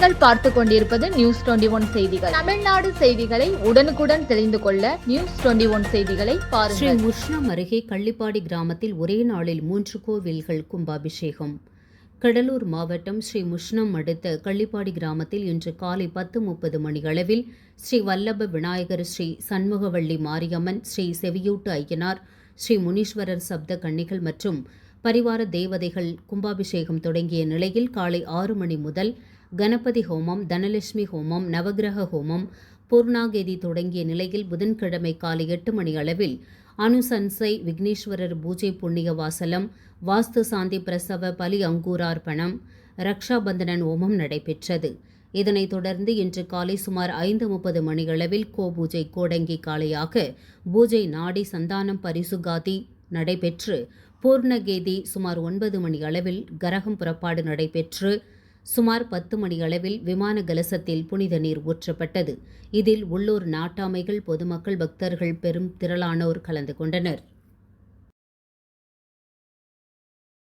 நீங்கள் பார்த்து கொண்டிருப்பது நியூஸ் டுவெண்டி ஒன் செய்திகள். தமிழ்நாடு செய்திகளை உடனுக்குடன் தெரிந்து கொள்ள நியூஸ் டுவெண்டி ஒன் செய்திகளை ஸ்ரீ பாருங்கள் முஷ்ணம் அருகே கள்ளிப்பாடி கிராமத்தில் ஒரே நாளில் மூன்று கோவில்கள் கும்பாபிஷேகம். கடலூர் மாவட்டம் ஸ்ரீ முஷ்ணம் அடுத்த கள்ளிப்பாடி கிராமத்தில் இன்று காலை பத்து முப்பது மணியளவில் ஸ்ரீ வல்லப விநாயகர் ஸ்ரீ சண்முகவள்ளி மாரியம்மன் ஸ்ரீ செவியூட்டு ஐயனார் ஸ்ரீ முனீஸ்வரர் சப்த கன்னிகள் மற்றும் பரிவார தேவதைகள் கும்பாபிஷேகம் தொடங்கிய நிலையில் காலை ஆறு மணி முதல் கணபதி ஹோமம் தனலட்சுமி ஹோமம் நவக்கிரக ஹோமம் பூர்ணாகேதி தொடங்கிய நிலையில் புதன்கிழமை காலை எட்டு மணி அளவில் அனுசன்சை விக்னேஸ்வரர் பூஜை புண்ணிய வாசலம் வாஸ்து சாந்தி பிரசவ பலி அங்கூரார்ப்பணம் ரக்ஷாபந்தனன் ஹோமம் நடைபெற்றது. இதனைத் தொடர்ந்து இன்று காலை சுமார் ஐந்து முப்பது மணியளவில் கோ பூஜை கோடங்கி காலையாக பூஜை நாடி சந்தானம் பரிசுகாதி நடைபெற்று பூர்ணகேதி சுமார் ஒன்பது மணி அளவில் கரகம் புறப்பாடு நடைபெற்று சுமார் பத்து மணி அளவில் விமான கலசத்தில் புனித நீர் ஊற்றப்பட்டது. இதில் உள்ளூர் நாட்டாமைகள் பொதுமக்கள் பக்தர்கள் பெரும் திரளானோர் கலந்து கொண்டனர்.